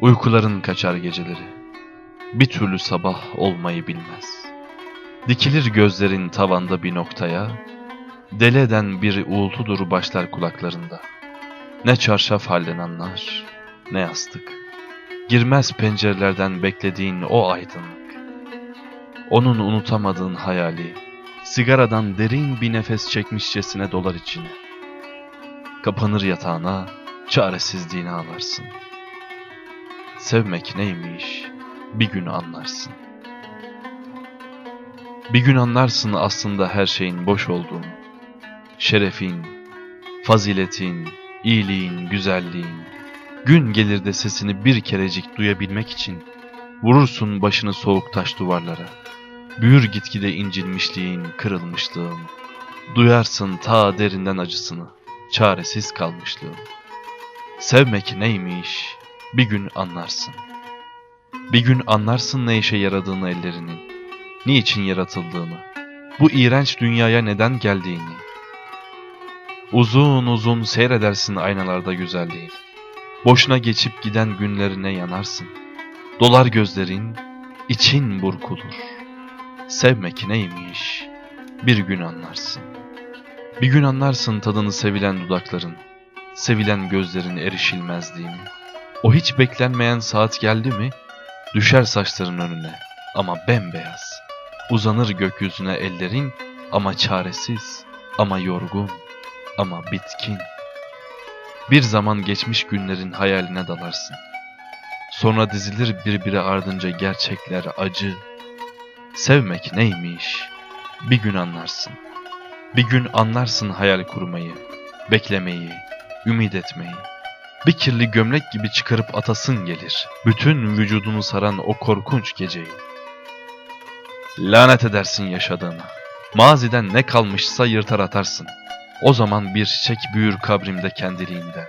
Uykuların kaçar geceleri. Bir türlü sabah olmayı bilmez. Dikilir gözlerin tavanda bir noktaya, deli eden bir uğultudur başlar kulaklarında. Ne çarşaf halden anlar, ne yastık. Girmez pencerelerden beklediğin o aydınlık. Onun unutamadığın hayali, sigaradan derin bir nefes çekmişçesine dolar içine. Kapanır yatağına, çaresizliğini ağlarsın. Sevmek neymiş bir gün anlarsın. Bir gün anlarsın aslında her şeyin boş olduğunu. Şerefin, faziletin, iyiliğin, güzelliğin. Gün gelir de sesini bir kerecik duyabilmek için vurursun başını soğuk taş duvarlara. Büyür gitgide incilmişliğin, kırılmışlığın. Duyarsın ta derinden acısını, çaresiz kalmışlığın. Sevmek neymiş bir gün anlarsın. Bir gün anlarsın ne işe yaradığını ellerinin, niçin yaratıldığını, bu iğrenç dünyaya neden geldiğini. Uzun uzun seyredersin aynalarda güzelliğin. Boşuna geçip giden günlerine yanarsın. Dolar gözlerin, için burkulur. Sevmek neymiş bir gün anlarsın. Bir gün anlarsın tadını sevilen dudakların, sevilen gözlerin erişilmezliğini. O hiç beklenmeyen saat geldi mi, düşer saçların önüne ama bembeyaz. Uzanır gökyüzüne ellerin ama çaresiz, ama yorgun, ama bitkin. Bir zaman geçmiş günlerin hayaline dalarsın. Sonra dizilir birbiri ardınca gerçekler acı. Sevmek neymiş bir gün anlarsın. Bir gün anlarsın hayal kurmayı, beklemeyi, ümit etmeyi. Bir kirli gömlek gibi çıkarıp atasın gelir. Bütün vücudunu saran o korkunç geceyi. Lanet edersin yaşadığına. Maziden ne kalmışsa yırtar atarsın. O zaman bir çiçek büyür kabrimde kendiliğinden.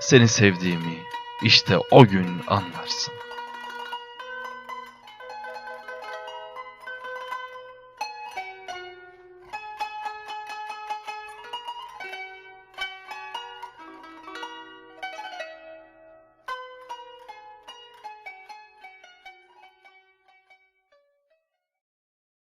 Seni sevdiğimi işte o gün anlarsın.